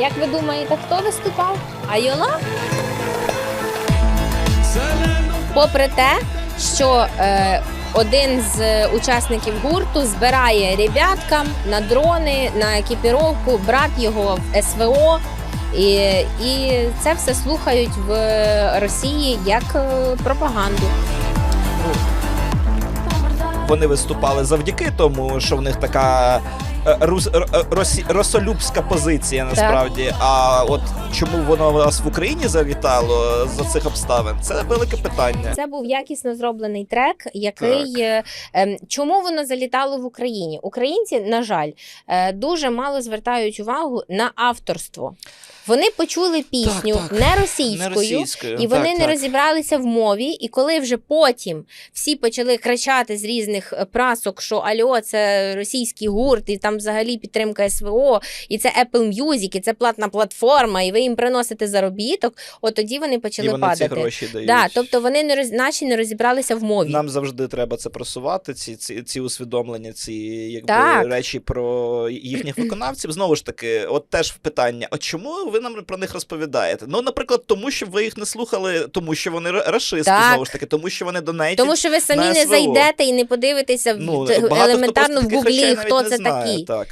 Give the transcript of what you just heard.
Як ви думаєте, хто виступав? Айола? Попри те, що е, один з учасників гурту збирає ребяткам на дрони, на екіпіровку, брат його в СВО. І, і це все слухають в Росії як е, пропаганду. Вони виступали завдяки тому, що в них така е, рус, е, росі, росолюбська позиція насправді. А от чому воно у нас в Україні завітало за цих обставин? Це велике питання. Це був якісно зроблений трек, який е, ем, чому воно залітало в Україні? Українці, на жаль, дуже мало звертають увагу на авторство. Вони почули пісню Так, так. не російською. Не російською. І вони так, не так. розібралися в мові, і коли вже потім всі почали кричати з різних е, прасок, що Альо, це російський гурт, і там взагалі підтримка СВО, і це Apple Music, і це платна платформа, і ви їм приносите заробіток, от тоді вони почали І вони ці падати. гроші дають. Да, тобто вони не роз... наші не розібралися в мові. Нам завжди треба це просувати, ці, ці, ці усвідомлення, ці якби, Так. речі про їхніх виконавців. Знову ж таки, от теж питання: от чому ви нам про них розповідаєте? Ну, наприклад, тому що ви їх не слухали, тому що вони ра- рашисти, Так. знову ж таки, тому що вони донейтять. Тому що ви самі не зайдете і не подивитеся в- Ну, елементарно в гуглі, хто це знає, такі. Так.